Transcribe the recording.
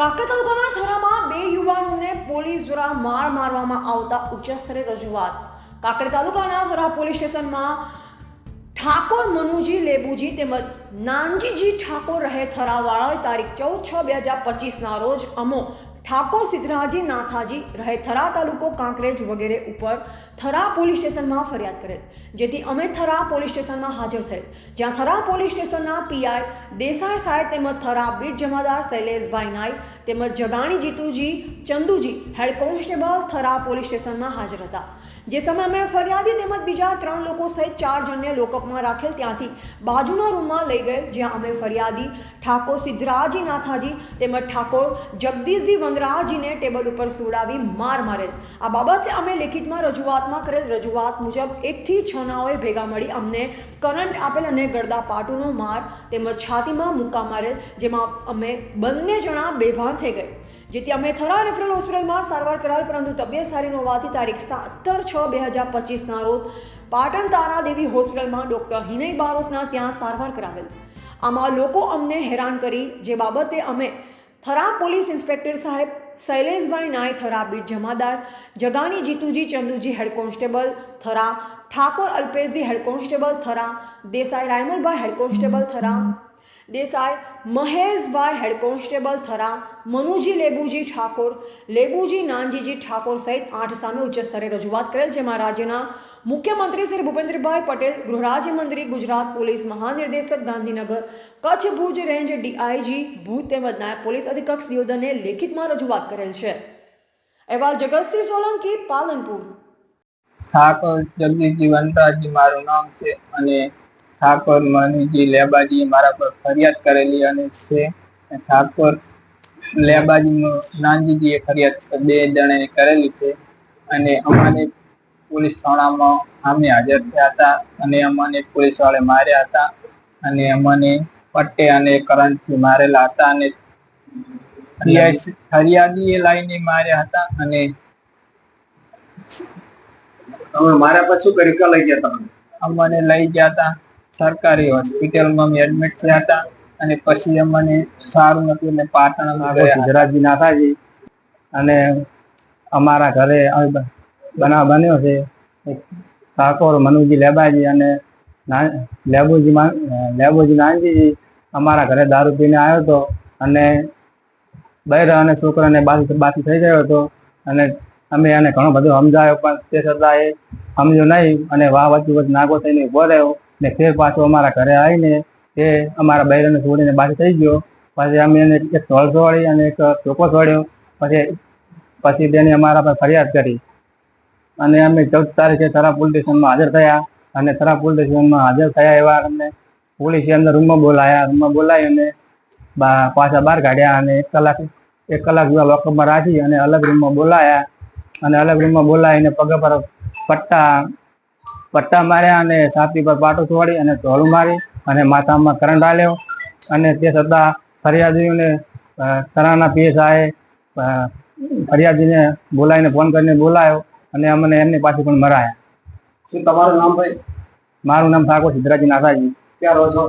કાંકરા તાલુકાના થરામાં બે યુવાનોને પોલીસ દ્વારા માર મારવામાં આવતા ઉચ્ચ સ્તરે રજૂઆત. કાંકરા તાલુકાના થરા પોલીસ સ્ટેશનમાં ઠાકોર મનુજી લેબુજી તેમજ નાનજીજી ઠાકોર રહે થરાવાળા તારીખ ચૌદ છ બે હજાર પચીસના રોજ અમો ઠાકોર સિદ્ધરાજી નાથાજી રહે થરા તાલુકો કાંકરેજ વગેરે ઉપર થરા પોલીસ સ્ટેશનમાં ફરિયાદ કરેલ, જેથી અમે થરા પોલીસ સ્ટેશનમાં હાજર થયેલ. જ્યાં થરા પોલીસ સ્ટેશનના પીઆઈ દેસાઈ સાહેબ તેમજ થરા બીટ જમાદાર શૈલેષભાઈ નાઈ તેમજ Jagani Jituji, Chanduji, head constable Thara police સ્ટેશનમાં હાજર હતા. જે સમયે અમે ફરિયાદી તેમજ બીજા ત્રણ લોકો સહિત ચાર જણને લોકઅપમાં રાખેલ ત્યાંથી બાજુના રૂમમાં લઈ ગયેલ, જ્યાં અમે ફરિયાદી ઠાકોર સિદ્ધરાજી નાથાજી તેમજ ઠાકોર જગદીશજી વંદરાજીને ટેબલ ઉપર સુડાવી માર મારેલ આ બાબતે અમે લેખિતમાં રજૂઆતમાં કરેલ રજૂઆત મુજબ એકથી છ નાઓએ ભેગા મળી અમને કરંટ આપેલ અને ગરદા પાટુનો માર તેમજ છાતીમાં મુક્કા મારેલ, જેમાં અમે બંને જણા બેભાન થઈ ગઈ. જેથી અમે થરા રેફરલ હોસ્પિટલમાં સારવાર કરાવી પરંતુ તબિયત સારી ન હોવાથી તારીખ સત્તર છ બે હજાર પચીસના રોજ પાટણ તારાદેવી હોસ્પિટલમાં ડૉક્ટર હિનય બારોટના ત્યાં સારવાર કરાવેલ. આમાં લોકો અમને હેરાન કરી, જે બાબતે અમે થરા પોલીસ ઇન્સ્પેક્ટર સાહેબ શૈલેષભાઈ નાય થરા બીટ જમાદાર, Jagani Jituji Chanduji head constable, Thara Thakor Alpeshji head constable, Thara Desai Raymalbhai head constable, Thara Desai Maheshbhai head constable, Thara Manuji Lebuji Thakor, Lebuji Nanjiji Thakor સહિત આઠ સામે ઉચ્ચ સ્તરે રજૂઆત કરેલ, જેમાં રાજ્યના મુખ્યમંત્રી શ્રી ભૂપેન્દ્રભાઈ પટેલ ગૃહ રાજ્યમંત્રી ગુજરાત પોલીસ મહાનિર્દેશક ગાંધીનગર, કચ્છ ભુજ રેન્જ ડીઆઈજી ભુજ તેમજ નાયબ પોલીસ અધિક્ષક દિયોદરને લેખિતમાં રજૂઆત કરેલ છે. અહેવાલ જગતસિંહ સોલંકી, પાલનપુર. ઠાકોર જગદીશજી વનરાજજી મારું નામ છે અને ઠાકોર મનીજી લેબાજી મારા પર ફરિયાદ કરેલી અને છે. ઠાકોર લેબાજી નાનજીજીએ ફરિયાદ બે જણાએ કરેલી છે અને અમારે પોલીસ થાણામાં અમે હાજર થયા હતા અને અમને પોલીસ વાળે માર્યા હતા અને અમને પટ્ટે અને કરંટથી મારેલા હતા અને ફરિયાદ- ફરિયાદીએ લાઈને માર્યા હતા અને તમે મારા પછી કરી ક્યાં લઈ ગયા તમે? અમને લઈ ગયા હતા સરકારી હોસ્પિટલમાં અમે એડમિટ થયા હતા અને પછી અમને સારું નથી અને પાટણ અમે ગયા હતા. નાથાજી અને અમારા ઘરે બનાવ બન્યો છે. કાકોર મનુજી લેબાજી અને લેબુજી લેબુજી નાનજીજી અમારા ઘરે દારૂ પીને આવ્યો હતો અને બૈરા અને છોકરાને બાકી બાકી થઈ ગયો હતો અને અમે એને ઘણો બધો સમજાયો, પણ તે છતાં એ સમજ્યો નહીં અને વાહ વચ્ચે વચ્ચે નાગો થઈને ઊભો રહ્યો ને ફેર પાછો અમારા ઘરે આવીને તે અમારા બૈરાને છોડીને બાકી થઈ ગયો. પછી અમે એને એક ઢોલ છોડી અને એક ચોકો છોડ્યો પછી પછી તેની અમારા પર ફરિયાદ કરી. અને અમે ચૌદ તારીખે થરા પોલીસ સ્ટેશનમાં હાજર થયા અને થરા પોલીસ સ્ટેશનમાં હાજર થયા એવા અમને પોલીસે અંદર રૂમમાં બોલાયા, રૂમમાં બોલાવી અને પાછા બહાર કાઢ્યા અને એક કલાક એક કલાક જેવા લોકઅપમાં રાખી અને અલગ રૂમમાં બોલાયા અને અલગ રૂમમાં બોલાવીને પગ પર પટ્ટા પટ્ટા માર્યા અને છાતી પર પાટો છોડી અને ઢોળું મારી અને માથામાં કરંટ આલ્યો અને તે છતાં ફરિયાદીઓને તરાના પીએસઆઈ ફરિયાદીને બોલાવીને ફોન કરીને બોલાયો. અને અમને એમની પાસે પણ મરાયા. શું તમારું નામ ભાઈ? મારું નામ ઠાકોર સિદ્ધરાજી નાથાજી. ક્યાં રહો છો?